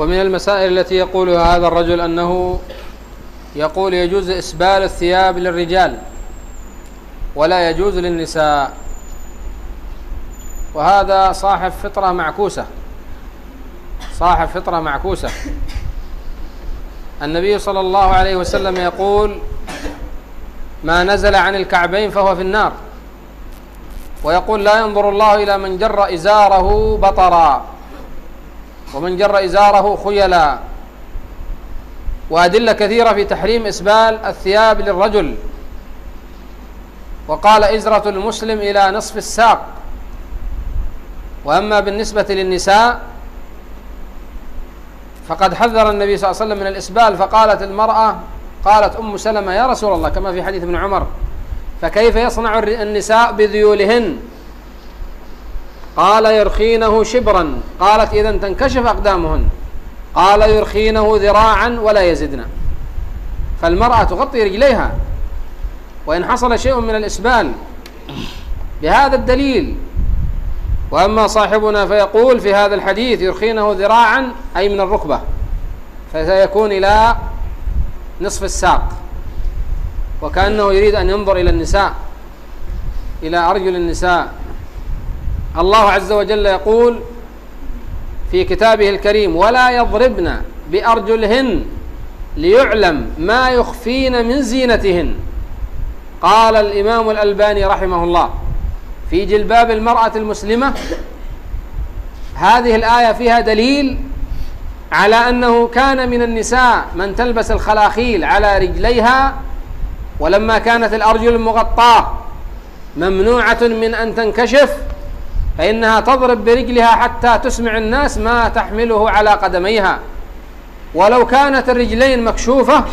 ومن المسائل التي يقولها هذا الرجل أنه يقول يجوز إسبال الثياب للرجال ولا يجوز للنساء. وهذا صاحب فطرة معكوسة صاحب فطرة معكوسة. النبي صلى الله عليه وسلم يقول ما نزل عن الكعبين فهو في النار ويقول لا ينظر الله إلى من جر إزاره بطرا ومن جر إزاره خيلا. وأدلة كثيرة في تحريم إسبال الثياب للرجل. وقال إزرة المسلم إلى نصف الساق. وأما بالنسبة للنساء فقد حذر النبي صلى الله عليه وسلم من الإسبال فقالت المرأة قالت أم سلمة يا رسول الله كما في حديث ابن عمر فكيف يصنع النساء بذيولهن؟ قال يرخينه شبرا. قالت إذا تنكشف أقدامهن. قال يرخينه ذراعا ولا يزدن. فالمرأة تغطي رجليها. وإن حصل شيء من الإسبال بهذا الدليل. وأما صاحبنا فيقول في هذا الحديث يرخينه ذراعا أي من الركبة. فسيكون إلى نصف الساق. وكأنه يريد أن ينظر إلى النساء إلى أرجل النساء. الله عز وجل يقول في كتابه الكريم ولا يضربن بأرجلهن ليعلم ما يخفين من زينتهن. قال الإمام الألباني رحمه الله في جلباب المرأة المسلمة هذه الآية فيها دليل على أنه كان من النساء من تلبس الخلاخيل على رجليها ولما كانت الأرجل المغطاة ممنوعة من أن تنكشف فإنها تضرب برجلها حتى تسمع الناس ما تحمله على قدميها. ولو كانت الرجلين مكشوفة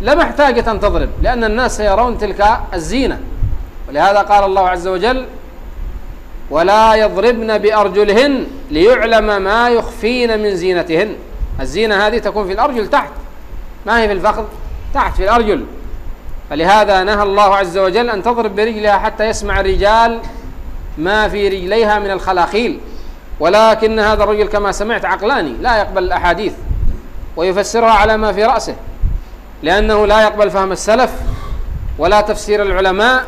لما احتاجت أن تضرب لأن الناس سيرون تلك الزينة. ولهذا قال الله عز وجل ولا يضربن بأرجلهن ليعلم ما يخفين من زينتهن. الزينة هذه تكون في الأرجل تحت ما هي في الفخذ؟ تحت في الأرجل. فلهذا نهى الله عز وجل أن تضرب برجلها حتى يسمع الرجال ما في رجليها من الخلاخيل ولكن هذا الرجل كما سمعت عقلاني لا يقبل الأحاديث ويفسرها على ما في رأسه لأنه لا يقبل فهم السلف ولا تفسير العلماء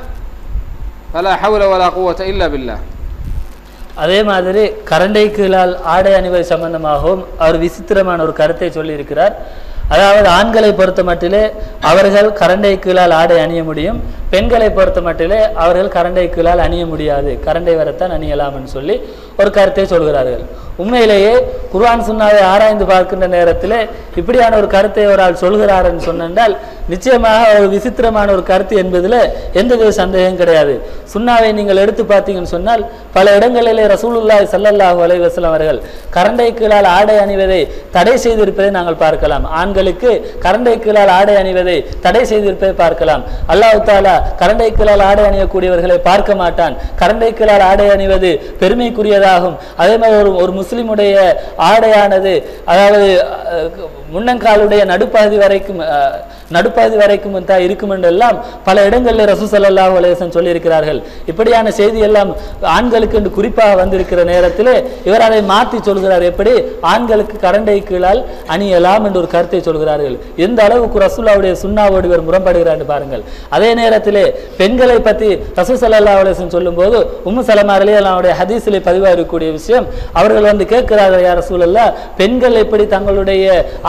فلا حول ولا قوة إلا بالله அதே மாதிரி கரண்டைக்குகளால் ஆடை அணிவது சம்பந்தமாகவும் அவர் விசித்திரமான ஒரு கருத்தை சொல்லியிருக்கிறார் அதாவது ஆண்களை பொறுத்த மட்டிலே அவர்கள் கரண்டை கீழால் ஆடை அணிய முடியும் பெண்களை பொறுத்த மட்டிலே அவர்கள் கரண்டை கீழால் அணிய முடியாது. கரண்டை வரத்தான் அணியலாம்னு சொல்லி ஒரு கருத்தை சொல்கிறார்கள். உண்மையிலேயே குர்ஆன் சுன்னாவை ஆராய்ந்து பார்க்கின்ற நேரத்தில் இப்படியான ஒரு கருத்தை ஒரு ஆள் சொல்கிறாருன்னு சொன்னால் நிச்சயமாக ஒரு விசித்திரமான ஒரு கருத்து என்பதில் எந்தவித சந்தேகம் கிடையாது. சுண்ணாவை நீங்கள் எடுத்து பார்த்தீங்கன்னு சொன்னால் பல இடங்களிலே ரசூலுல்லாய் சல்லல்லாஹு அலைவசலம் அவர்கள் கரண்டை கீழால் ஆடை அணிவதை தடை செய்திருப்பதை நாங்கள் பார்க்கலாம். ஆண்களுக்கு கரண்டை கீழால் ஆடை அணிவதை தடை செய்திருப்பதை பார்க்கலாம். அல்லாஹ் தாலா கரண்டை கீழால் ஆடை அணியக்கூடியவர்களை பார்க்க மாட்டான். கரண்டை கீழால் ஆடை அணிவது பெருமைக்குரியதாகும். அதே மாதிரி ஒரு ஒரு முஸ்லீமுடைய ஆடையானது அதாவது முன்னங்காலுடைய நடுப்பகுதி வரைக்கும் நடுப்பகுதி வரைக்கும் தான் இருக்கும் என்றெல்லாம் பல இடங்களில் ரசூ சல்லாஹூ அலேசன் சொல்லியிருக்கிறார்கள். இப்படியான செய்தி எல்லாம் ஆண்களுக்கு என்று குறிப்பாக வந்திருக்கிற நேரத்தில் இவர் அதை மாற்றி சொல்கிறார். எப்படி? ஆண்களுக்கு கரண்டை கீழால் அணியலாம் என்று ஒரு கருத்தை சொல்கிறார்கள். எந்த அளவுக்கு ரசூல்லாவுடைய சுண்ணாவோடு இவர் முரண்படுகிறார் பாருங்கள். அதே நேரத்திலே பெண்களை பற்றி ரசூ சல்லா அலேசன் சொல்லும்போது உம்மு சலமாரிலே அலி ஹதீஸிலே பதிவாக இருக்கக்கூடிய விஷயம் அவர்கள் வந்து கேட்கிறார்கள் யார் ரசூலல்லா பெண்கள் எப்படி தங்களுடைய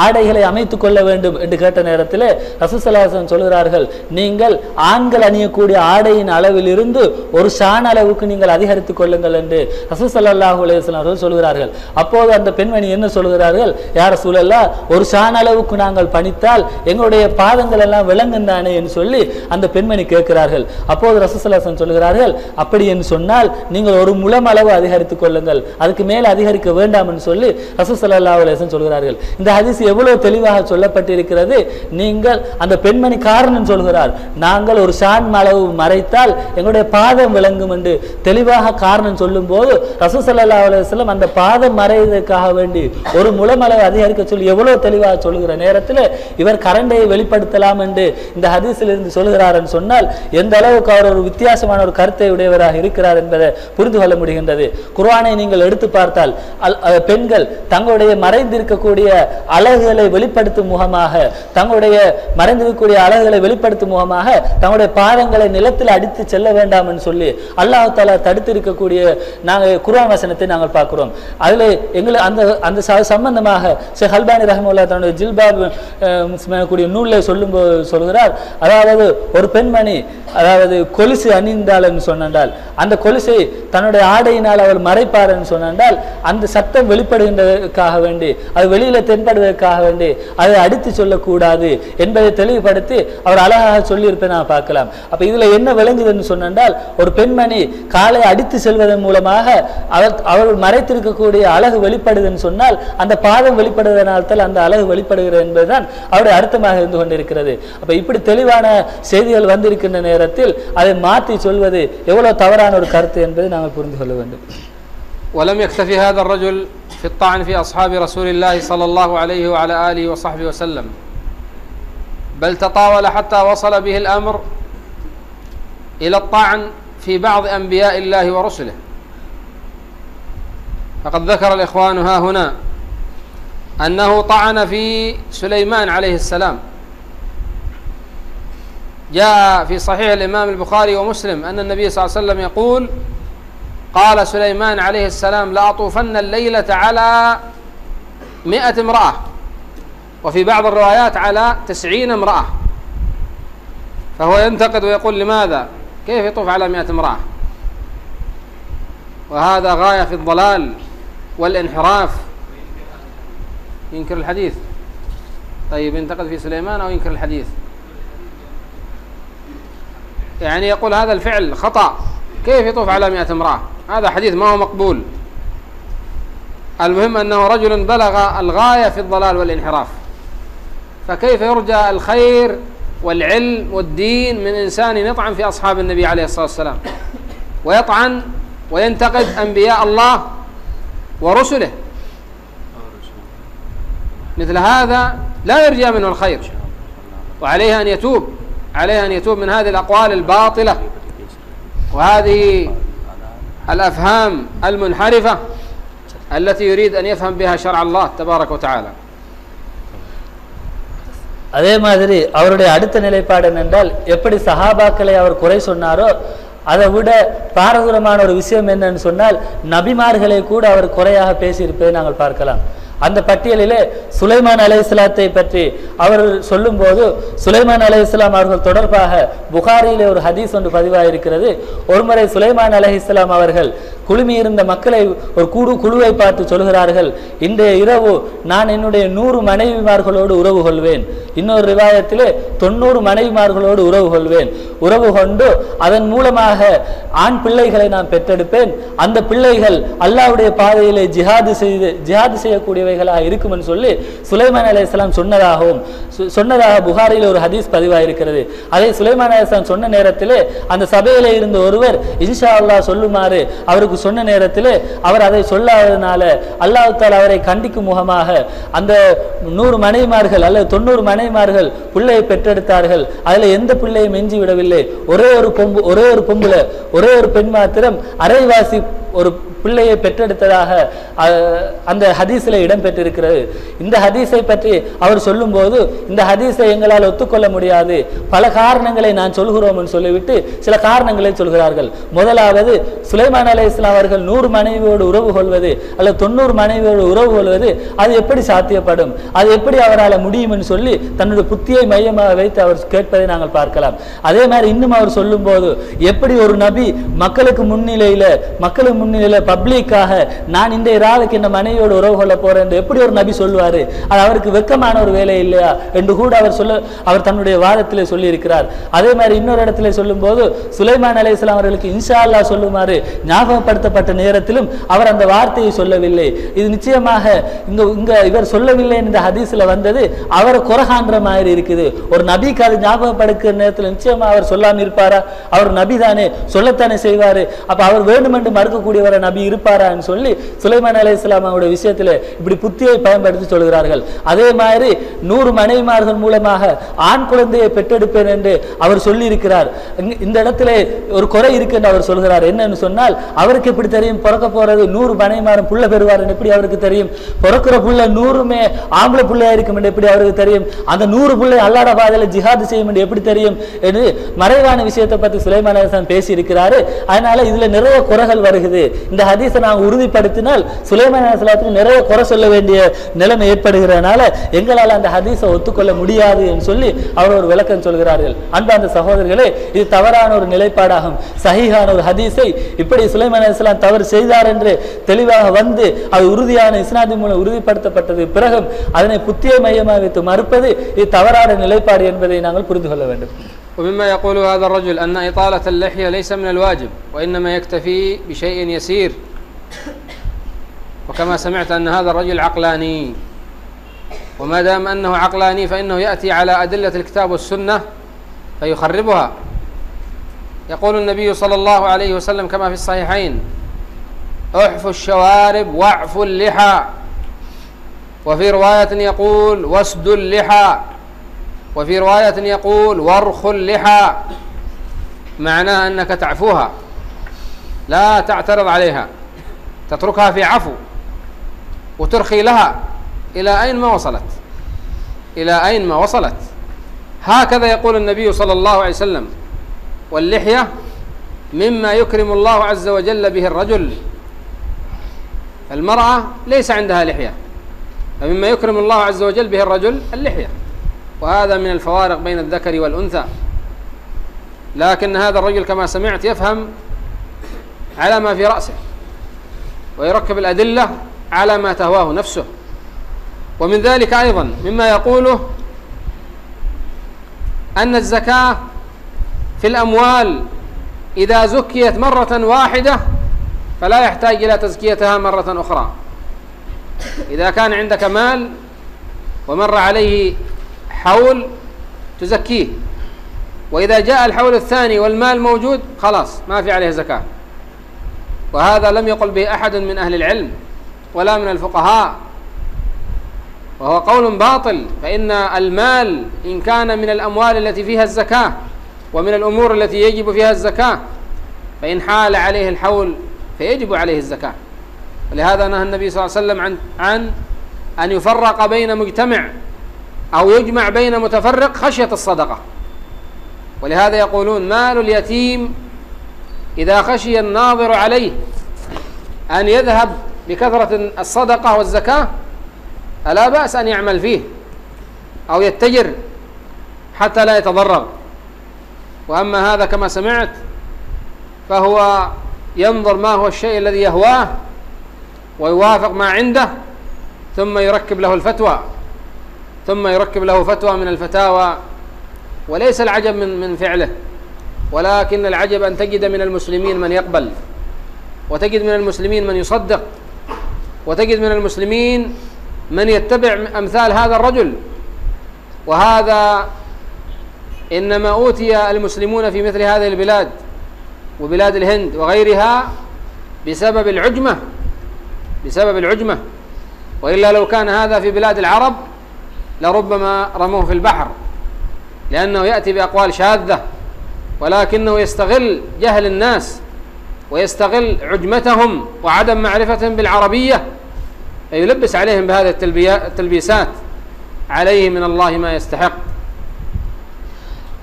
ஆடைகளை அமைத்துக் கொள்ள வேண்டும் என்று கேட்ட நேரத்தில் ரசூசலாசன் சொல்கிறார்கள் நீங்கள் ஆண்கள் அணியக்கூடிய ஆடையின் அளவில் இருந்து ஒரு ஷான் அளவுக்கு நீங்கள் அதிகரித்துக் கொள்ளுங்கள் என்று ரசூசல்லாஹூ அலையம் சொல்கிறார்கள். அப்போது அந்த பெண்மணி என்ன சொல்கிறார்கள் யார சூழல்லா ஒரு ஷான் அளவுக்கு நாங்கள் பணித்தால் எங்களுடைய பாதங்கள் எல்லாம் விளங்கும் தானே என்று சொல்லி அந்த பெண்மணி கேட்கிறார்கள். அப்போது ரசூசலாசன் சொல்கிறார்கள் அப்படி என்று சொன்னால் நீங்கள் ஒரு முளம் அளவு அதிகரித்துக் கொள்ளுங்கள் அதுக்கு மேல் அதிகரிக்க வேண்டாம் என்று சொல்லி ரசூசல்லா அலையம் சொல்கிறார்கள். இந்த ஹதீஸ் எவ்வளவு தெளிவாக சொல்லப்பட்டிருக்கிறது. நீங்கள் அந்த பெண்மணி காரணம் சொல்கிறார். நாங்கள் ஒரு சான் அளவு மறைத்தால் எங்களுடைய பாதம் விளங்கும் என்று தெளிவாக காரணம் சொல்லும்போது ரசூல் ஸல்லல்லாஹு அந்த பாதம் மறைவதற்காக வேண்டி ஒரு முளமளவு அதிகரிக்க சொல்லி எவ்வளவு தெளிவாக சொல்லுகிற நேரத்தில் இவர் கரண்டையை வெளிப்படுத்தலாம் என்று இந்த ஹதீஸில் இருந்து சொல்கிறார் சொன்னால் எந்த அளவுக்கு அவர் ஒரு வித்தியாசமான ஒரு கருத்தை உடையவராக இருக்கிறார் என்பதை புரிந்து கொள்ள முடிகின்றது. குர்ஆனை நீங்கள் எடுத்து பார்த்தால் அல்- பெண்கள் தங்களுடைய மறைந்திருக்கக்கூடிய அழகு அழகுகளை வெளிப்படுத்தும் முகமாக தங்களுடைய மறைந்திருக்கக்கூடிய அழகுகளை வெளிப்படுத்தும் முகமாக தங்களுடைய பாதங்களை நிலத்தில் அடித்து செல்ல வேண்டாம் என்று சொல்லி அல்லாஹ் தாலா தடுத்து இருக்கக்கூடிய நாங்கள் குரான் வசனத்தை நாங்கள் பார்க்கிறோம். அதில் எங்களை அந்த அந்த சம்பந்தமாக ஷேக் ஹல்பானி ரஹமுல்லா தன்னுடைய ஜில்பாப் கூடிய நூலில் சொல்லும்போது சொல்கிறார் அதாவது ஒரு பெண்மணி அதாவது கொலுசு அணிந்தாள் என்று சொன்னால் அந்த கொலுசை தன்னுடைய ஆடையினால் அவள் மறைப்பார் என்று சொன்னால் அந்த சத்தம் வெளிப்படுகின்றதற்காக வேண்டி அது வெளியில தென்படுவதற்காக வேண்டி அதை அடித்து சொல்லக்கூடாது என்பதை தெளிவுபடுத்தி அவர் அழகாக சொல்லியிருப்பதை நான் பார்க்கலாம். அப்ப இதுல என்ன விளங்குதுன்னு சொன்னால் ஒரு பெண்மணி காலை அடித்து செல்வதன் மூலமாக அவர் அவள் மறைத்திருக்கக்கூடிய அழகு வெளிப்படுதுன்னு சொன்னால் அந்த பாதம் வெளிப்படுவதனால்தான் அந்த அழகு வெளிப்படுகிறது என்பதுதான் அவருடைய அர்த்தமாக இருந்து கொண்டிருக்கிறது. அப்ப இப்படி தெளிவான செய்திகள் வந்திருக்கின்ற நேரத்தில் அதை மாற்றி சொல்வது எவ்வளவு தவறான ஒரு கருத்து என்பது நான் நாங்கள் புரிந்து கொள்ள வேண்டும் ولم يكتفي هذا الرجل في الطعن في أصحاب رسول الله صلى الله عليه وعلى آله وصحبه وسلم بل تطاول حتى وصل به الأمر إلى الطعن في بعض أنبياء الله ورسله فقد ذكر الإخوان ها هنا أنه طعن في سليمان عليه السلام جاء في صحيح الإمام البخاري ومسلم أن النبي صلى الله عليه وسلم يقول قال سليمان عليه السلام لأطوفن الليلة على مئة امرأة. وفي بعض الروايات على تسعين امرأة. فهو ينتقد ويقول لماذا؟ كيف يطوف على مئة امرأة؟ وهذا غاية في الضلال والانحراف. ينكر الحديث. طيب ينتقد في سليمان أو ينكر الحديث؟ يعني يقول هذا الفعل خطأ. كيف يطوف على مئة امرأة؟ هذا حديث ما هو مقبول. المهم أنه رجل بلغ الغاية في الضلال والانحراف. فكيف يرجى الخير والعلم والدين من إنسان يطعن في أصحاب النبي عليه الصلاة والسلام؟ ويطعن وينتقد أنبياء الله ورسله. مثل هذا لا يرجى منه الخير. وعليه أن يتوب عليه أن يتوب من هذه الأقوال الباطلة. وهذه الأفهام المنحرفة التي يريد أن يفهم بها شرع الله تبارك وتعالى அதே மாதிரி அவருடைய அடுத்த நிலைப்பாடு என்னென்றால் எப்படி சஹாபாக்களை அவர் குறை சொன்னாரோ அதை விட பாரதூரமான ஒரு விஷயம் என்னன்னு சொன்னால் நபிமார்களை கூட அவர் குறையாக பேசியிருப்பதை நாங்கள் பார்க்கலாம் அந்த பட்டியலிலே சுலைமான் அலைஹிஸ்ஸலாத்தை பற்றி அவர் சொல்லும்போது சுலைமான் அலைஹிஸ்ஸலாம் அவர்கள் தொடர்பாக புகாரியிலே ஒரு ஹதீஸ் ஒன்று பதிவாயிருக்கிறது. ஒருமுறை சுலைமான் அலைஹிஸ்ஸலாம் அவர்கள் குழுமியிருந்த மக்களை ஒரு குழு குழுவை பார்த்து சொல்கிறார்கள் இன்றைய இரவு நான் என்னுடைய நூறு மனைவிமார்களோடு உறவு கொள்வேன். இன்னொரு ரிவாயத்திலே தொண்ணூறு மனைவிமார்களோடு உறவு கொள்வேன். உறவு கொண்டு அதன் மூலமாக ஆண் பிள்ளைகளை நான் பெற்றெடுப்பேன். அந்த பிள்ளைகள் அல்லாவுடைய பாதையிலே ஜிஹாது செய்து ஜிஹாது கூடியவைகளாக இருக்கும்னு சொல்லி சுலைமான் அலைஹிஸ்ஸலாம் சொன்னதாகவும் சொன்னதாக புகாரில் ஒரு ஹதீஸ் பதிவாக இருக்கிறது அதை சுலைமான் அலைஹிஸ்ஸலாம் சொன்ன நேரத்தில் அந்த சபையில் இருந்த ஒருவர் இன்ஷா அல்லா சொல்லுமாறு அவருக்கு சொன்ன நேரத்தில் அவர் அதை சொல்லாததுனால அல்லாஹால் அவரை கண்டிக்கும் முகமாக அந்த நூறு மனைவிமார்கள் அல்லது தொண்ணூறு மனைவிமார்கள் பிள்ளையை பெற்றெடுத்தார்கள். அதில் எந்த பிள்ளையும் எஞ்சி விடவில்லை. ஒரே ஒரு பொம்பு ஒரே ஒரு பொம்புல ஒரே ஒரு பெண் மாத்திரம் அரைவாசி ஒரு பிள்ளையை பெற்றெடுத்ததாக அந்த ஹதீஸில் இடம்பெற்றிருக்கிறது. இந்த ஹதீஸை பற்றி அவர் சொல்லும்போது இந்த ஹதீஸை எங்களால் ஒத்துக்கொள்ள முடியாது. பல காரணங்களை நான் சொல்கிறோம்னு சொல்லிவிட்டு சில காரணங்களை சொல்கிறார்கள். முதலாவது சுலைமான் அலி இஸ்லாம் அவர்கள் நூறு மனைவியோடு உறவு கொள்வது அல்லது தொண்ணூறு மனைவியோடு உறவு கொள்வது அது எப்படி சாத்தியப்படும்? அது எப்படி அவரால் முடியும்னு சொல்லி தன்னுடைய புத்தியை மையமாக வைத்து அவர் கேட்பதை நாங்கள் பார்க்கலாம். அதே மாதிரி இன்னும் அவர் சொல்லும்போது எப்படி ஒரு நபி மக்களுக்கு முன்னிலையில் மக்களுக்கு முன்னிலையில் பப்ளிக்காக நான் இந்த இறாளுக்கு இந்த மனைவியோட உறவு கொள்ள போறேன் என்று எப்படி ஒரு நபி சொல்லுவாரு? அது அவருக்கு வெக்கமான ஒரு வேலை இல்லையா? என்று கூட அவர் சொல்ல அவர் தன்னுடைய வாதத்தில் சொல்லியிருக்கிறார். அதே மாதிரி இன்னொரு இடத்துல சொல்லும்போது சுலைமான் அலைஹிஸ்ஸலாம் அவர்களுக்கு இன்ஷா அல்லாஹ் சொல்லுமாறு ஞாபகப்படுத்தப்பட்ட நேரத்திலும் அவர் அந்த வார்த்தையை சொல்லவில்லை. இது நிச்சயமாக இங்க இங்க இவர் சொல்லவில்லை இந்த ஹதீஸ்ல வந்தது அவரை குறகான்ற மாதிரி இருக்குது. ஒரு நபிக்கு அது ஞாபகப்படுத்துகிற நேரத்தில் நிச்சயமா அவர் சொல்லாம இருப்பாரா? அவர் நபி தானே சொல்லத்தானே செய்வாரு? அப்ப அவர் வேண்டுமென்று மறுக்கக்கூடியவரை நபி நபி இருப்பாரான்னு சொல்லி சுலைமான் அலி அவருடைய விஷயத்தில் இப்படி புத்தியை பயன்படுத்தி சொல்கிறார்கள். அதே மாதிரி நூறு மனைவிமார்கள் மூலமாக ஆண் குழந்தையை பெற்றெடுப்பேன் என்று அவர் சொல்லி இருக்கிறார் இந்த இடத்துல ஒரு குறை இருக்கு என்று அவர் சொல்கிறார். என்னன்னு சொன்னால் அவருக்கு எப்படி தெரியும்? பிறக்க போறது நூறு மனைவிமாரும் புள்ள பெறுவார் எப்படி அவருக்கு தெரியும்? பிறக்கிற புள்ள நூறுமே ஆம்பளை புள்ளையா இருக்கும் என்று எப்படி அவருக்கு தெரியும்? அந்த நூறு புள்ளை அல்லாட பாதையில் ஜிஹாது செய்யும் என்று எப்படி தெரியும்? என்று மறைவான விஷயத்தை பற்றி சுலைமான் அலிஸ்லாம் பேசியிருக்கிறாரு. அதனால இதுல நிறைய குறைகள் வருகிறது. இந்த ஹதீஸை நாங்கள் உறுதிப்படுத்தினால் சுலைமான் அலிஸ்லாத்துக்கு நிறைய குறை சொல்ல வேண்டிய நிலைமை ஏற்படுகிறதுனால எங்களால் அந்த ஹதீஸை ஒத்துக்கொள்ள முடியாது என்று சொல்லி அவர் ஒரு விளக்கம் சொல்கிறார்கள். அன்பார்ந்த சகோதரர்களே இது தவறான ஒரு நிலைப்பாடாகும். சஹிஹான ஒரு ஹதீஸை இப்படி சுலைமான் அலிஸ்லாம் தவறு செய்தார் என்று தெளிவாக வந்து அது உறுதியான இஸ்னாதி மூலம் உறுதிப்படுத்தப்பட்டது. பிறகும் அதனை புத்திய மையமாக வைத்து மறுப்பது இது தவறான நிலைப்பாடு என்பதை நாங்கள் புரிந்து கொள்ள வேண்டும். ومما يقول هذا الرجل أن إطالة اللحية ليس من الواجب وإنما يكتفي بشيء يسير. وكما سمعت أن هذا الرجل عقلاني. وما دام أنه عقلاني فإنه يأتي على أدلة الكتاب والسنة فيخربها. يقول النبي صلى الله عليه وسلم كما في الصحيحين احفوا الشوارب واعفوا اللحى. وفي رواية يقول واسدوا اللحى. وفي رواية يقول وارخوا اللحى معناه أنك تعفوها لا تعترض عليها تتركها في عفو وترخي لها إلى أين ما وصلت؟ إلى أين ما وصلت؟ هكذا يقول النبي صلى الله عليه وسلم واللحية مما يكرم الله عز وجل به الرجل المرأة ليس عندها لحية فمما يكرم الله عز وجل به الرجل اللحية. وهذا من الفوارق بين الذكر والأنثى. لكن هذا الرجل كما سمعت يفهم على ما في رأسه ويركب الأدلة على ما تهواه نفسه. ومن ذلك أيضا مما يقوله أن الزكاة في الأموال إذا زكيت مرة واحدة فلا يحتاج إلى تزكيتها مرة أخرى. إذا كان عندك مال ومر عليه حول تزكيه. وإذا جاء الحول الثاني والمال موجود خلاص ما في عليه زكاة. وهذا لم يقل به أحد من أهل العلم ولا من الفقهاء. وهو قول باطل فإن المال إن كان من الأموال التي فيها الزكاة ومن الأمور التي يجب فيها الزكاة فإن حال عليه الحول فيجب عليه الزكاة. ولهذا نهى النبي صلى الله عليه وسلم عن عن أن يفرق بين مجتمع أو يجمع بين متفرق خشية الصدقة. ولهذا يقولون مال اليتيم إذا خشي الناظر عليه أن يذهب بكثرة الصدقة والزكاة فلا بأس أن يعمل فيه أو يتجر حتى لا يتضرر. وأما هذا كما سمعت فهو ينظر ما هو الشيء الذي يهواه ويوافق ما عنده ثم يركب له الفتوى. ثم يركب له فتوى من الفتاوى وليس العجب من من فعله ولكن العجب أن تجد من المسلمين من يقبل وتجد من المسلمين من يصدق وتجد من المسلمين من يتبع أمثال هذا الرجل. وهذا إنما أوتي المسلمون في مثل هذه البلاد وبلاد الهند وغيرها بسبب العجمة بسبب العجمة. وإلا لو كان هذا في بلاد العرب لربما رموه في البحر لانه ياتي باقوال شاذه ولكنه يستغل جهل الناس ويستغل عجمتهم وعدم معرفتهم بالعربيه فيلبس عليهم بهذه التلبيسات عليه من الله ما يستحق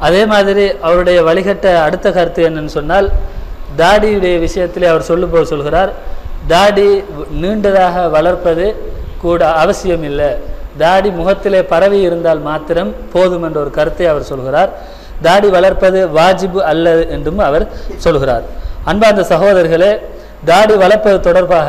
அதே மாதிரி அவருடைய வழிகட்ட அடுத்த கருத்து என்னன்னு சொன்னால் தாடியுடைய விஷயத்திலே அவர் சொல்லும்போது சொல்கிறார் தாடி நீண்டதாக வளர்ப்பது கூட அவசியம் இல்லை தாடி முகத்திலே பரவி இருந்தால் மாத்திரம் போதும் என்ற ஒரு கருத்தை அவர் சொல்கிறார். தாடி வளர்ப்பது வாஜிபு அல்ல என்றும் அவர் சொல்கிறார். அன்பார்ந்த சகோதரர்களே தாடி வளர்ப்பது தொடர்பாக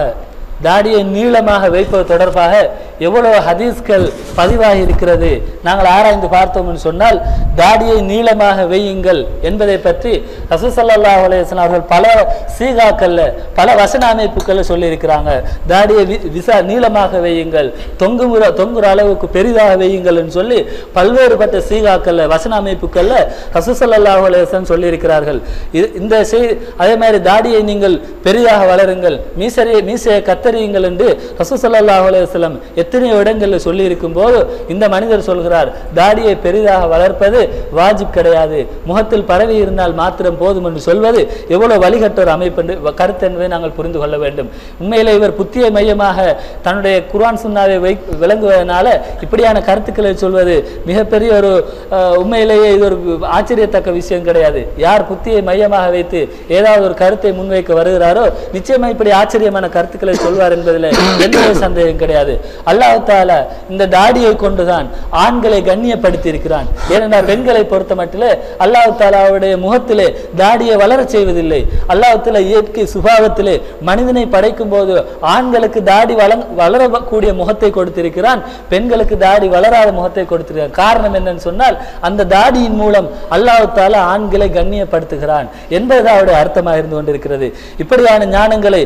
தாடியை நீளமாக வைப்பது தொடர்பாக எவ்வளவு ஹதீஸ்கள் பதிவாகி இருக்கிறது? நாங்கள் ஆராய்ந்து பார்த்தோம்னு சொன்னால் தாடியை நீளமாக வையுங்கள் என்பதை பற்றி ரசூசல்லா அலையன் அவர்கள் பல சீகாக்கள்ல பல வசன அமைப்புகள்ல சொல்லியிருக்கிறாங்க. தாடியை வி- விசா நீளமாக வையுங்கள் தொங்குகிற தொங்குற அளவுக்கு பெரிதாக வையுங்கள்னு சொல்லி பல்வேறுபட்ட சீகாக்கள்ல வசன அமைப்புகள்ல ரசூசல்லா அலையன் சொல்லியிருக்கிறார்கள். இது- இந்த செய் அதே மாதிரி தாடியை நீங்கள் பெரிதாக வளருங்கள் மீசரையை மீசையை கத்தரியுங்கள் என்று ரசூசல்லாஹ் அலுவலம் எத்தனையோ இடங்களில் சொல்லி இருக்கும்போது இந்த மனிதர் சொல்கிறார் தாடியை பெரிதாக வளர்ப்பது வாஜிப் கிடையாது. முகத்தில் பரவி இருந்தால் மாத்திரம் போதும் என்று சொல்வது எவ்வளவு வழிகட்ட ஒரு அமைப்பு என்று கருத்து என்பதை நாங்கள் புரிந்து கொள்ள வேண்டும். உண்மையிலே இவர் புத்திய மையமாக தன்னுடைய குர்ஆன் சுன்னாவை வை விளங்குவதனால இப்படியான கருத்துக்களை சொல்வது மிகப்பெரிய ஒரு உண்மையிலேயே இது ஒரு ஆச்சரியத்தக்க விஷயம் கிடையாது. யார் புத்தியை மையமாக வைத்து ஏதாவது ஒரு கருத்தை முன்வைக்க வருகிறாரோ நிச்சயமா இப்படி ஆச்சரியமான கருத்துக்களை சொல்வார் என்பதில் எந்த சந்தேகம் கிடையாது. அல்லாஹ் தாலா இந்த தாடியை கொண்டுதான் ஆண்களை கண்ணியப்படுத்தி இருக்கிறான் ஏனென்றால் பெண்களை பொறுத்த மட்டிலே அல்லாஹ் தாலாவுடைய முகத்திலே தாடியை வளர செய்வதில்லை. அல்லாஹ் இயற்கை சுபாவத்திலே மனிதனை படைக்கும் போது ஆண்களுக்கு தாடி வளங் வளரக்கூடிய முகத்தை கொடுத்திருக்கிறான். பெண்களுக்கு தாடி வளராத முகத்தை கொடுத்திருக்கிறான். காரணம் என்னன்னு சொன்னால் அந்த தாடியின் மூலம் அல்லாஹால ஆண்களை கண்ணியப்படுத்துகிறான் என்பது அவருடைய அர்த்தமாக இருந்து கொண்டிருக்கிறது. இப்படியான ஞானங்களை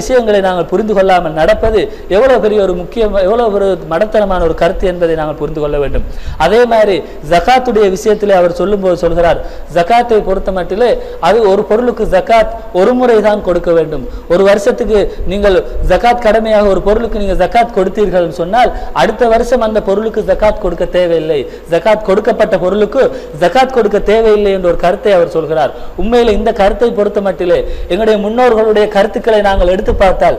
விஷயங்களை நாங்கள் புரிந்து கொள்ளாமல் நடப்பது எவ்வளவு பெரிய ஒரு முக்கியம் எவ்வளவு ஒரு மடத்தனமான ஒரு கருத்து என்பதை நாங்கள் புரிந்து கொள்ள வேண்டும். அதே மாதிரி ஜகாத்துடைய விஷயத்திலே அவர் சொல்லும்போது சொல்கிறார் ஜகாத்தை பொறுத்த மட்டிலே அது ஒரு பொருளுக்கு ஜக்காத் ஒரு முறை தான் கொடுக்க வேண்டும். ஒரு வருஷத்துக்கு நீங்கள் ஜக்காத் கடமையாக ஒரு பொருளுக்கு நீங்கள் ஜக்காத் கொடுத்தீர்கள் சொன்னால் அடுத்த வருஷம் அந்த பொருளுக்கு ஜக்காத் கொடுக்க தேவையில்லை. ஜக்காத் கொடுக்கப்பட்ட பொருளுக்கு ஜக்காத் கொடுக்க தேவையில்லை என்ற ஒரு கருத்தை அவர் சொல்கிறார். உண்மையில் இந்த கருத்தை பொறுத்த மட்டிலே எங்களுடைய முன்னோர்களுடைய கருத்துக்களை நாங்கள் எடுத்து பார்த்தால்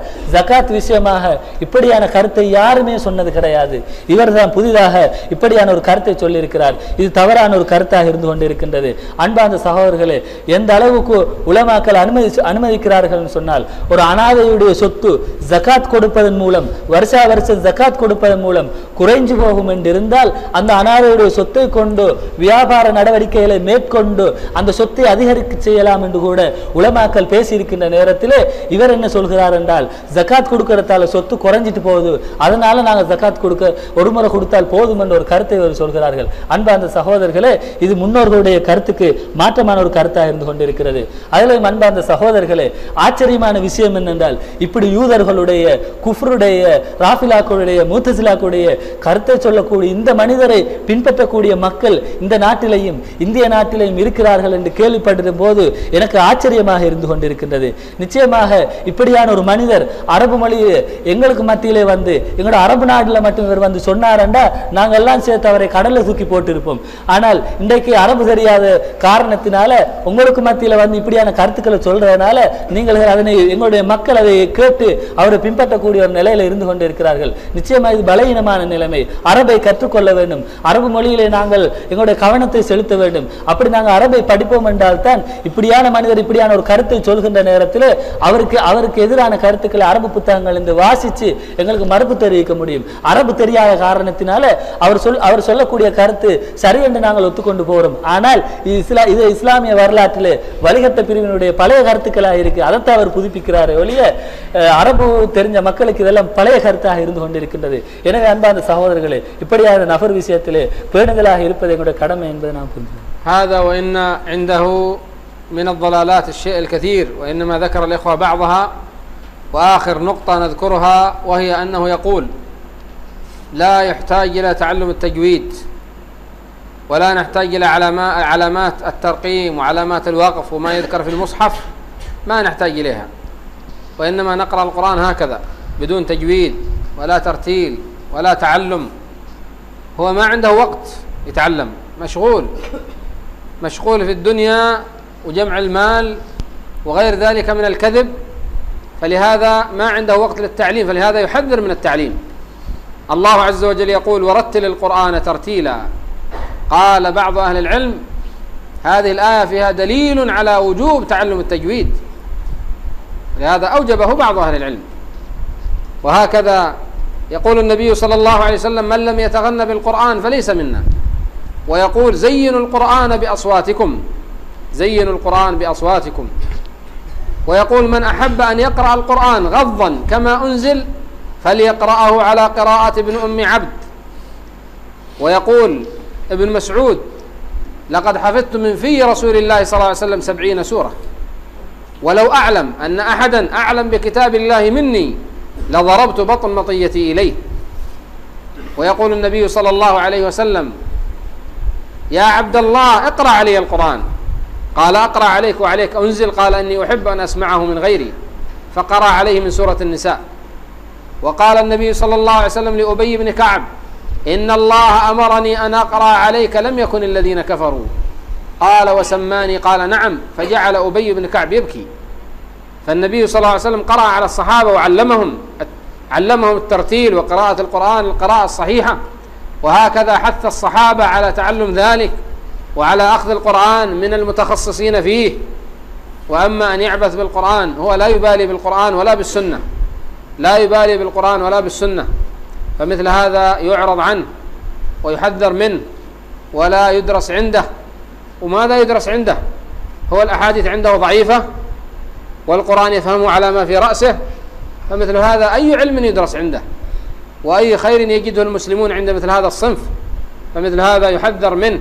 ஜக்காத் விஷயமாக இப்படியான கருத்தை யாருமே சொன்னது கிடையாது. இவர் தான் புதிதாக இப்படியான ஒரு கருத்தை சொல்லியிருக்கிறார். இது தவறான ஒரு கருத்தாக இருந்து கொண்டிருக்கின்றது. அன்பார்ந்த சகோதரர்களே எந்த அளவுக்கு உலமாக்கல் அனுமதி அனுமதிக்கிறார்கள் சொன்னால் ஒரு அனாதையுடைய சொத்து ஜக்காத் கொடுப்பதன் மூலம் வருஷா வருஷம் ஜக்காத் கொடுப்பதன் மூலம் குறைஞ்சு போகும் என்று இருந்தால் அந்த அனாதையுடைய சொத்தை கொண்டு வியாபார நடவடிக்கைகளை மேற்கொண்டு அந்த சொத்தை அதிகரிக்க செய்யலாம் என்று கூட உலமாக்கல் பேசியிருக்கின்ற நேரத்திலே இவர் என்ன சொல்கிறார் என்றால் ஜக்காத் ஜக்காத் கொடுக்கறதால சொத்து குறைஞ்சிட்டு போகுது. அதனால நாங்கள் ஜக்காத் கொடுக்க ஒரு முறை கொடுத்தால் போதும் என்ற ஒரு கருத்தை இவர் சொல்கிறார்கள். அன்பு அந்த சகோதரர்களே இது முன்னோர்களுடைய கருத்துக்கு மாற்றமான ஒரு கருத்தாக இருந்து கொண்டிருக்கிறது. அதில் அன்பு அந்த சகோதரர்களே ஆச்சரியமான விஷயம் என்னென்றால் இப்படி யூதர்களுடைய குஃப்ருடைய ராஃபிலாக்களுடைய மூத்தசிலாக்களுடைய கருத்தை சொல்லக்கூடிய இந்த மனிதரை பின்பற்றக்கூடிய மக்கள் இந்த நாட்டிலையும் இந்திய நாட்டிலையும் இருக்கிறார்கள் என்று கேள்விப்பட்டிருந்த போது எனக்கு ஆச்சரியமாக இருந்து கொண்டிருக்கின்றது. நிச்சயமாக இப்படியான ஒரு மனிதர் அரபு அரபு மொழி எங்களுக்கு மத்தியிலே வந்து எங்களோட அரபு நாட்டில் மட்டும் இவர் வந்து சொன்னாரண்டா நாங்கள் எல்லாம் சேர்த்து அவரை கடலில் தூக்கி போட்டிருப்போம். ஆனால் இன்றைக்கு அரபு தெரியாத காரணத்தினால உங்களுக்கு மத்தியில் வந்து இப்படியான கருத்துக்களை சொல்றதுனால நீங்கள் அதனை எங்களுடைய மக்கள் அதை கேட்டு அவரை பின்பற்றக்கூடிய ஒரு நிலையில் இருந்து கொண்டிருக்கிறார்கள். நிச்சயமா இது பலவீனமான நிலைமை. அரபை கற்றுக்கொள்ள வேண்டும். அரபு மொழியிலே நாங்கள் எங்களுடைய கவனத்தை செலுத்த வேண்டும். அப்படி நாங்கள் அரபை படிப்போம் என்றால் தான் இப்படியான மனிதர் இப்படியான ஒரு கருத்தை சொல்கின்ற நேரத்தில் அவருக்கு அவருக்கு எதிரான கருத்துக்களை அரபு புத்தகங்கள் இருந்து வாசிச்சு எங்களுக்கு மறுப்பு தெரிவிக்க முடியும் அரபு தெரியாத காரணத்தினால அவர் சொல் அவர் சொல்லக்கூடிய கருத்து சரி என்று நாங்கள் ஒத்துக்கொண்டு போகிறோம் ஆனால் இது இஸ்லா இது இஸ்லாமிய வரலாற்றிலே வழிகட்ட பிரிவினுடைய பழைய கருத்துக்களாக இருக்கு அதைத்தான் அவர் புதுப்பிக்கிறாரே ஒழிய அஹ், அரபு தெரிஞ்ச மக்களுக்கு இதெல்லாம் பழைய கருத்தாக இருந்து கொண்டிருக்கின்றது எனவே அன்பார்ந்த சகோதரர்களே இப்படியான நபர் விஷயத்திலே பேணுதலாக இருப்பது எங்களுடைய கடமை என்பதை நான் புரிஞ்சு هذا وإن عنده من الضلالات الشيء الكثير وإنما ذكر الإخوة بعضها وآخر نقطة نذكرها وهي أنه يقول لا يحتاج إلى تعلم التجويد ولا نحتاج إلى علامات الترقيم وعلامات الوقف وما يذكر في المصحف ما نحتاج إليها. وإنما نقرأ القرآن هكذا بدون تجويد ولا ترتيل ولا تعلم. هو ما عنده وقت يتعلم مشغول. مشغول في الدنيا وجمع المال وغير ذلك من الكذب. فلهذا ما عنده وقت للتعليم فلهذا يحذر من التعليم. الله عز وجل يقول ورتل القرآن ترتيلا قال بعض أهل العلم هذه الآية فيها دليل على وجوب تعلم التجويد لهذا أوجبه بعض أهل العلم. وهكذا يقول النبي صلى الله عليه وسلم من لم يتغنى بالقرآن فليس منا ويقول زينوا القرآن بأصواتكم زينوا القرآن بأصواتكم. ويقول من أحب أن يقرأ القرآن غضا كما أنزل فليقرأه على قراءة ابن أم عبد. ويقول ابن مسعود لقد حفظت من في رسول الله صلى الله عليه وسلم سبعين سورة. ولو أعلم أن أحدا أعلم بكتاب الله مني لضربت بطن مطيتي إليه. ويقول النبي صلى الله عليه وسلم يا عبد الله اقرأ علي القرآن. قال أقرأ عليك وعليك أنزل قال إني أحب أن أسمعه من غيري فقرأ عليه من سورة النساء وقال النبي صلى الله عليه وسلم لأبي بن كعب إن الله أمرني أن أقرأ عليك لم يكن الذين كفروا قال وسماني قال نعم فجعل أبي بن كعب يبكي فالنبي صلى الله عليه وسلم قرأ على الصحابة وعلمهم علمهم الترتيل وقراءة القرآن القراءة الصحيحة وهكذا حث الصحابة على تعلم ذلك وعلى أخذ القرآن من المتخصصين فيه. وأما أن يعبث بالقرآن هو لا يبالي بالقرآن ولا بالسنة. لا يبالي بالقرآن ولا بالسنة. فمثل هذا يعرض عنه ويحذر منه ولا يدرس عنده. وماذا يدرس عنده؟ هو الأحاديث عنده ضعيفة والقرآن يفهمه على ما في رأسه. فمثل هذا أي علم يدرس عنده؟ وأي خير يجده المسلمون عند مثل هذا الصنف؟ فمثل هذا يحذر منه.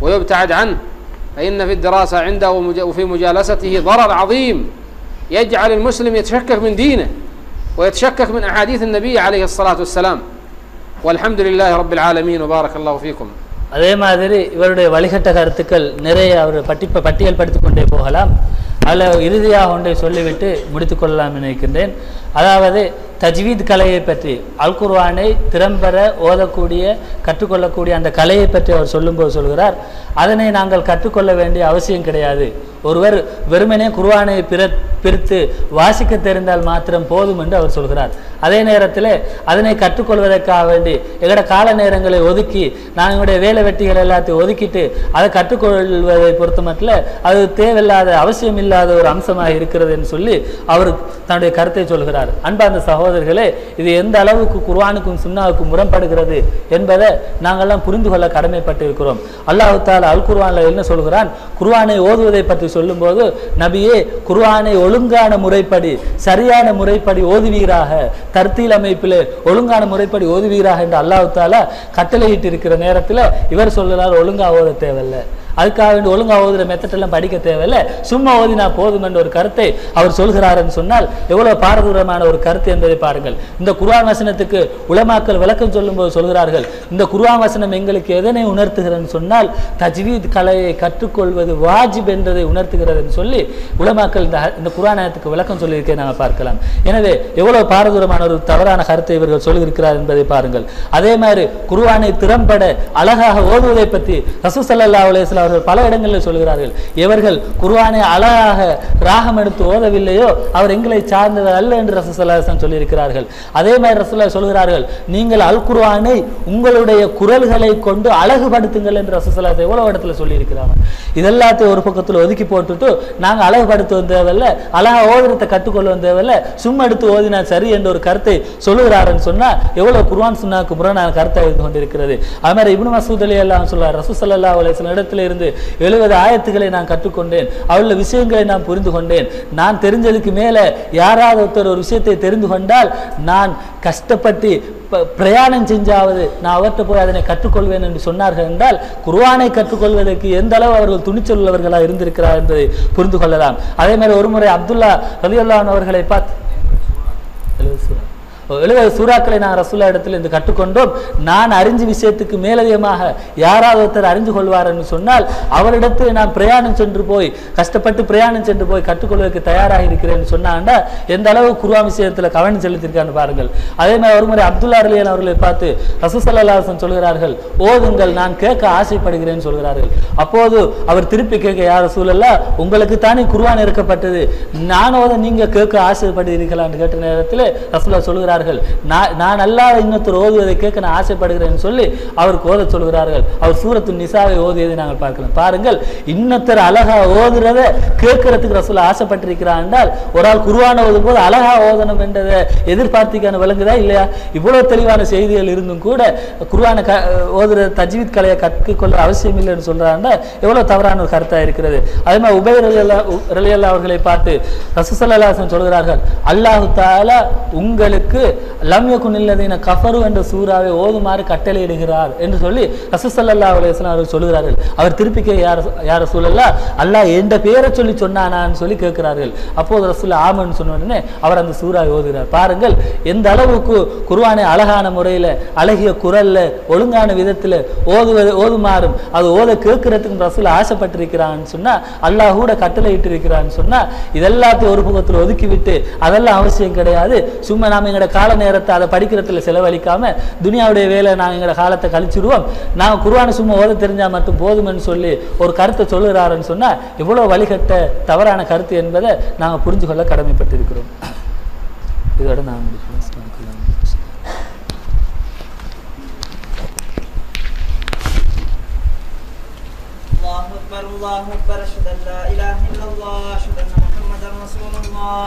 ويبتعد عنه فإن في الدراسة عنده وفي مجالسته ضرر عظيم يجعل المسلم يتشكك من دينه ويتشكك من أحاديث النبي عليه الصلاة والسلام والحمد لله رب العالمين وبارك الله فيكم அதே மாதிரி இவருடைய வழிகட்ட கருத்துக்கள் நிறைய அவர் பட்டி பட்டியல் படுத்திக் கொண்டே போகலாம் அதில் இறுதியாக ஒன்றை சொல்லிவிட்டு முடித்துக்கொள்ளலாம் நினைக்கின்றேன் அதாவது தஜ்வீத் கலையை பற்றி அல்குர்வானை திறம்பெற ஓதக்கூடிய கற்றுக்கொள்ளக்கூடிய அந்த கலையை பற்றி அவர் சொல்லும்போது சொல்கிறார். அதனை நாங்கள் கற்றுக்கொள்ள வேண்டிய அவசியம் கிடையாது. ஒருவர் வெறுமனே குர்வானை பிற பிரித்து வாசிக்க தெரிந்தால் மாத்திரம் போதும் என்று அவர் சொல்கிறார். அதே நேரத்தில் அதனை கற்றுக்கொள்வதற்காக வேண்டி எங்களோட கால நேரங்களை ஒதுக்கி நான் எங்களுடைய வேலை வெட்டிகள் எல்லாத்தையும் ஒதுக்கிட்டு அதை கற்றுக்கொள்வதை பொறுத்த மட்டும் அது தேவையில்லாத அவசியம் இல்லாத ஒரு அம்சமாக இருக்கிறதுன்னு சொல்லி அவர் தன்னுடைய கருத்தை சொல்கிறார். அன்பார்ந்த சகோதரர்களே இது எந்த அளவுக்கு குர்வானுக்கும் சுன்னாவுக்கும் முரண்படுகிறது என்பதை நாங்கள்லாம் புரிந்து கொள்ள கடமைப்பட்டு இருக்கிறோம் அல்லாஹு தாலா அல் குர்வானில் என்ன சொல்கிறான்? குர்வானை ஓதுவதை பற்றி சொல்லும்போது நபியே குர்ஆனை ஒழுங்கான முறைப்படி சரியான முறைப்படி ஓதுவீராக தர்த்தீல் அமைப்பில் ஒழுங்கான முறைப்படி ஓதுவீராக என்று அல்லாஹால கட்டளையிட்டு இருக்கிற நேரத்தில் இவர் சொல்கிறார் ஒழுங்கா ஓத தேவையில்லை. அதுக்காக வேண்டி ஒழுங்கா ஓதுற மெத்தட் எல்லாம் படிக்க தேவையில்லை. சும்மா ஓதி நான் போதும் என்ற ஒரு கருத்தை அவர் சொல்கிறாருன்னு சொன்னால் எவ்வளவு பாரதூரமான ஒரு கருத்து என்பதை பாருங்கள். இந்த குர்ஆன் வசனத்துக்கு உலமாக்கள் விளக்கம் சொல்லும்போது சொல்கிறார்கள் இந்த குர்ஆன் வசனம் எங்களுக்கு எதனை உணர்த்துகிறன்னு சொன்னால் தஜ்வீத் கலையை கற்றுக்கொள்வது வாஜிப் என்றதை உணர்த்துகிறதுன்னு சொல்லி உலமாக்கள் இந்த இந்த குரானத்துக்கு விளக்கம் சொல்லியிருக்கே நாங்கள் பார்க்கலாம். எனவே எவ்வளவு பாரதூரமான ஒரு தவறான கருத்தை இவர்கள் சொல்லியிருக்கிறார் என்பதை பாருங்கள். அதே மாதிரி குருவானை திறம்பட அழகாக ஓதுவதை பற்றி ரசூசல்லா ஸல்லல்லாஹு அவர்கள் பல இடங்களில் சொல்கிறார்கள் இவர்கள் குர்வானை அழகாக ராகம் எடுத்து ஓதவில்லையோ? அவர் எங்களை சார்ந்தவர் அல்ல என்று ரசூசல்லாசன் சொல்லியிருக்கிறார்கள். அதே மாதிரி ரசூல்லா சொல்கிறார்கள் நீங்கள் அல் குர்வானை உங்களுடைய குரல்களை கொண்டு அழகுபடுத்துங்கள் என்று ரசூசல்லாசன் எவ்வளோ இடத்துல சொல்லியிருக்கிறாங்க. இதெல்லாத்தையும் ஒரு பக்கத்தில் ஒதுக்கி போட்டுட்டு நாங்கள் அழகுபடுத்த தேவையில்ல அழகா ஓதுறதை கற்றுக்கொள்ள தேவையில்ல சும்மா எடுத்து ஓதினா சரி என்ற ஒரு கருத்தை சொல்லுகிறாருன்னு சொன்னா எவ்வளவு குர்வான் சுன்னாக்கு முரணான கருத்தை இருந்து கொண்டிருக்கிறது. அது மாதிரி இப்னு மசூத் அலி அல்லாஹ் சொல்லுவார் ரசூசல்லா அலைஹி இடத்துல இருந்து எழுபது ஆயத்துக்களை நான் கற்றுக்கொண்டேன். அவள விஷயங்களை நான் புரிந்து கொண்டேன். நான் தெரிஞ்சதுக்கு மேல யாராவது ஒருத்தர் ஒரு விஷயத்தை தெரிந்து கொண்டால் நான் கஷ்டப்பட்டு பிரயாணம் செஞ்சாவது நான் அவர்கிட்ட போய் அதனை கற்றுக்கொள்வேன் என்று சொன்னார்கள் என்றால் குர்வானை கற்றுக்கொள்வதற்கு எந்த அளவு அவர்கள் துணிச்சல் உள்ளவர்களாக இருந்திருக்கிறார் என்பதை புரிந்து கொள்ளலாம். அதே மாதிரி ஒரு முறை அப்துல்லா ரலியுல்லான் அவர்களை பார்த்து எழுபது சூறாக்களை நான் ரசூல்லா இடத்துல இருந்து கற்றுக்கொண்டோம். நான் அறிஞ்சு விஷயத்துக்கு மேலதிகமாக யாராவது ஒருத்தர் அறிந்து கொள்வார் என்று சொன்னால் அவரிடத்தில் நான் பிரயாணம் சென்று போய் கஷ்டப்பட்டு பிரயாணம் சென்று போய் கற்றுக்கொள்வதற்கு தயாராக இருக்கிறேன் சொன்னாண்டா எந்த அளவு குருவா விஷயத்தில் கவனம் செலுத்தியிருக்கான்னு பாருங்கள். அதே மாதிரி ஒருமுறை அப்துல்லா அலியன் அவர்களை பார்த்து ரசூசல்லாசன் சொல்கிறார்கள் ஓதுங்கள் நான் கேட்க ஆசைப்படுகிறேன் சொல்கிறார்கள். அப்போது அவர் திருப்பி கேட்க யார் சூழல்ல உங்களுக்கு தானே குருவான் இறக்கப்பட்டது? நான் ஓத நீங்க கேட்க ஆசைப்படுகிறீர்களான்னு கேட்ட நேரத்தில் ரசூலா சொல்கிறார்கள் சொல்கிறார்கள். நான் நான் அல்லாத இன்னொருத்தர் ஓதுவதை கேட்க நான் ஆசைப்படுகிறேன்னு சொல்லி அவருக்கு ஓத சொல்கிறார்கள். அவர் சூரத்து நிசாவை ஓதியதை நாங்கள் பார்க்கலாம் பாருங்கள் இன்னொருத்தர் அழகா ஓதுறத கேட்கறதுக்கு ரசூல் ஆசைப்பட்டிருக்கிறார் என்றால் ஒரு ஆள் குருவான ஓதும் போது அழகா ஓதணும் என்றதை எதிர்பார்த்திக்கான விளங்குதா இல்லையா? இவ்வளவு தெளிவான செய்திகள் இருந்தும் கூட குருவான க ஓதுற தஜ்வீத் கலையை கற்றுக்கொள்ள அவசியம் இல்லைன்னு சொல்கிறாங்கன்னா எவ்வளவு தவறான ஒரு கருத்தா இருக்கிறது. அதே மாதிரி உபய ரலியல்லா அவர்களை பார்த்து ரசசல்லாசன் சொல்கிறார்கள் அல்லாஹு தாலா உங்களுக்கு லம்யக்கு நில்லதீன கஃபரு என்ற சூறாவை ஓதுமாறு கட்டளையிடுகிறார் என்று சொல்லி ரசூசல்லா அலுவலாம் அவர்கள் சொல்கிறார்கள் அவர் திருப்பிக்க யார் யார சூழல்லா? அல்லாஹ் எந்த பேரை சொல்லி சொன்னானான்னு சொல்லி கேட்கிறார்கள். அப்போது ரசூல் ஆமன்னு சொன்ன உடனே அவர் அந்த சூறாவை ஓதுகிறார். பாருங்கள் எந்த அளவுக்கு குர்வானை அழகான முறையில் அழகிய குரல்ல ஒழுங்கான விதத்தில் ஓதுவது ஓதுமாறும் அது ஓத கேட்கறதுக்கு ரசூல் ஆசைப்பட்டிருக்கிறான்னு சொன்னால் அல்லாஹ் கூட கட்டளை இட்டிருக்கிறான்னு சொன்னால் இதெல்லாத்தையும் ஒரு பக்கத்தில் ஒதுக்கி விட்டு அதெல்லாம் அவசியம் கிடையாது. சும்மா நாம் எங்களோட கால நேரத்தை அதை படிக்கிறதுல செலவழிக்காம துனியாவுடைய வேலை நாங்கள் எங்களோட காலத்தை கழிச்சிடுவோம் நாங்கள் குர்ஆனை சும்மா ஓத தெரிஞ்சா மட்டும் போதும்னு சொல்லி ஒரு கருத்தை சொல்லுறாருன்னு சொன்னா எவ்வளவு வழிகட்ட தவறான கருத்து என்பதை நாங்கள் புரிஞ்சு கொள்ள கடமைப்பட்டிருக்கிறோம் இதோட நான் முடிக்கிறேன் அஸ்ஸலாமு அலைக்கும். الله أكبر الله أكبر أشهد أن لا إله إلا الله أشهد أن محمدا رسول الله